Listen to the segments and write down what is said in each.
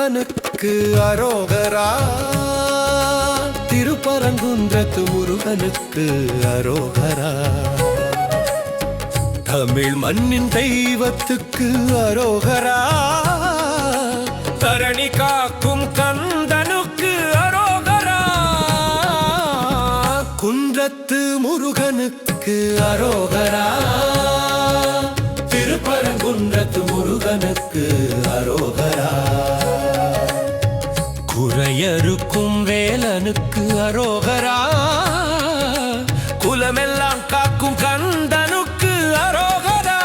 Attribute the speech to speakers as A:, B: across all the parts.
A: முருகனுக்கு அரோகரா. திருப்பரங்குன்றத்து முருகனுக்கு அரோகரா. தமிழ் மண்ணின் தெய்வத்துக்கு அரோகரா. தரணி காக்கும் கந்தனுக்கு அரோகரா. குன்றத்து முருகனுக்கு அரோகரா. குலமெல்லாம் காக்கும் கந்தனுக்கு அரோகரா.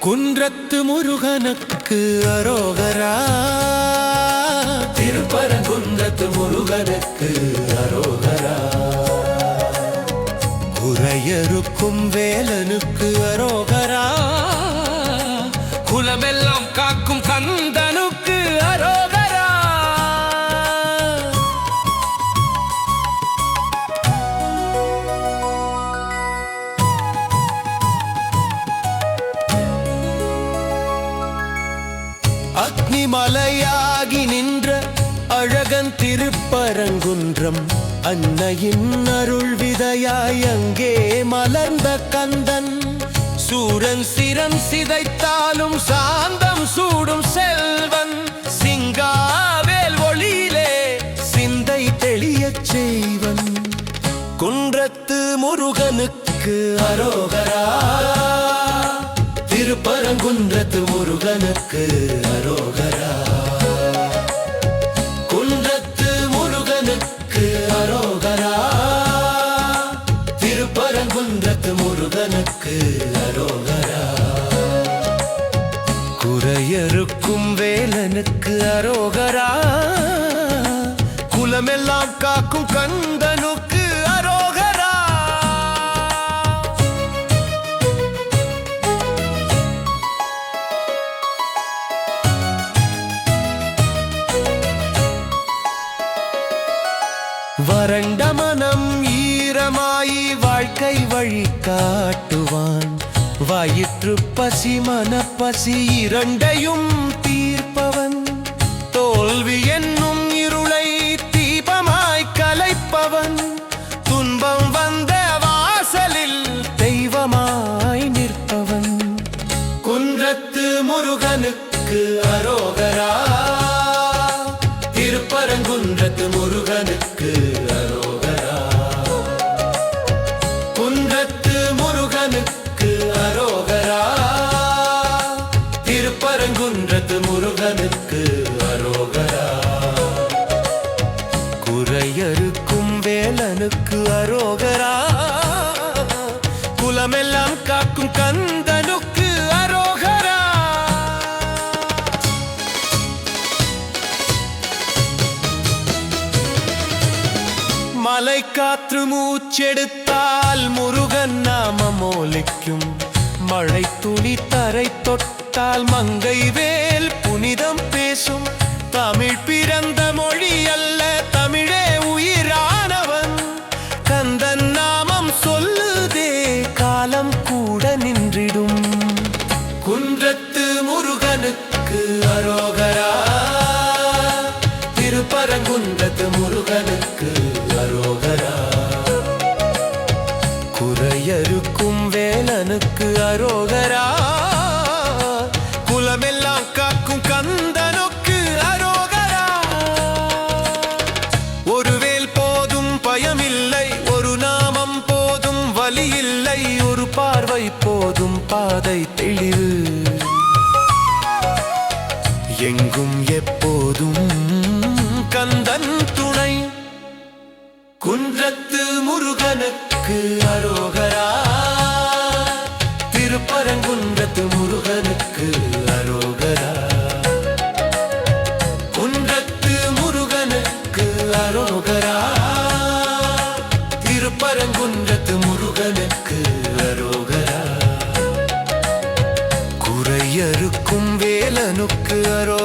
A: குன்றத்து முருகனுக்கு அரோகரா. திருப்பரங்குன்றத்து முருகனுக்கு அரோகரா. குறையறுக்கும் வேலனுக்கு அரோகரா. குலமெல்லாம் காக்கும் கந்தனுக்கு அக்னிமலையாகி நின்ற அழகன் திருப்பரங்குன்றம் அன்னையின் அருள் விதையாய் அங்கே மலர்ந்த கந்தன். சூரன் சிரம் சிதைத்தாலும் சாந்தம் சூடும் செல்வன். சிங்காவேல் ஒளியிலே சிந்தை தெளியச் செய்வன். குன்றத்து முருகனுக்கு அரோகரா திருப்பரங்குன்றத்து முருகனுக்கு அரோகரா. குன்றத்து முருகனுக்கு அரோகரா. திருப்பரங்குன்றத்து முருகனுக்கு அரோகரா. குறையறுக்கும் வேலனுக்கு அரோகரா. குலமெல்லாம் காக்கும் கந்தனு வழி காட்டுவான் வயிற்று பசி மனப்பசி இரண்டையும் தீர்ப்பவன். தோல்வி என்ன வேலனுக்கு அரோகரா. குலமெல்லாம் காக்கும் கந்தனுக்கு அரோகரா. மலை காற்று மூச்செடுத்தால் முருகன் நாமம் ஒலிக்கும் மழை துளி தரை தொட்டால் மங்கை வேல் புனிதம் பேசும். தமிழ் பிறந்த மொழி அல்ல. முருகனுக்கு அரோகரா. குறையருக்கும் வேலனுக்கு அரோகரா. குலமெல்லாம் காக்கும் கந்தனுக்கு அரோகரா. ஒரு போதும் பயமில்லை ஒரு நாமம் போதும் வலி இல்லை ஒரு பார்வை போதும் பாதை தெளிவு. எங்கும் எப்போதும் கந்தன் குன்றத்து முருகனுக்கு அரோகரா. திருப்பரங்குன்றத்து முருகனுக்கு அரோகரா. குன்றத்து முருகனுக்கு அரோகரா. திருப்பரங்குன்றத்து முருகனுக்கு அரோகரா. குறையறுக்கும் வேலனுக்கு அரோ